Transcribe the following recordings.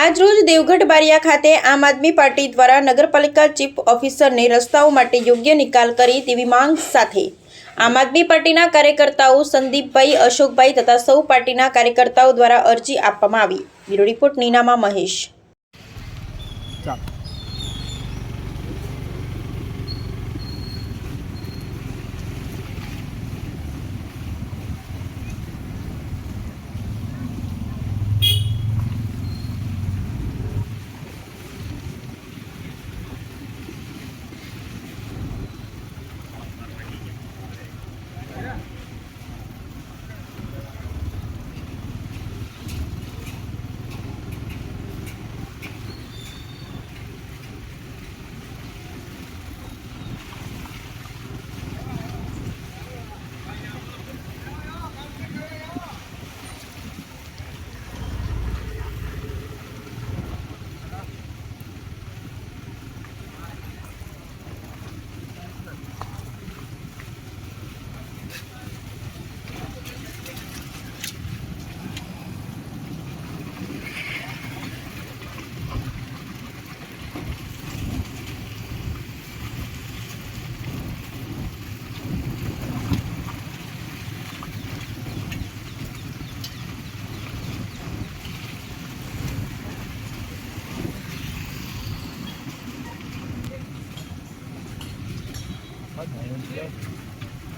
આજરોજ દેવગઢ બારિયા ખાતે આમ આદમી પાર્ટી દ્વારા નગરપાલિકા ચીફ ઓફિસરને રસ્તાઓ માટે યોગ્ય નિકાલ કરી તેવી માંગ સાથે આમ આદમી પાર્ટીના કાર્યકર્તાઓ સંદીપભાઈ, અશોકભાઈ તથા સૌ પાર્ટીના કાર્યકર્તાઓ દ્વારા અરજી આપવામાં આવી. Bureau report Ninama Mahesh.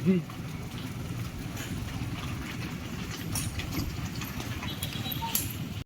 Di.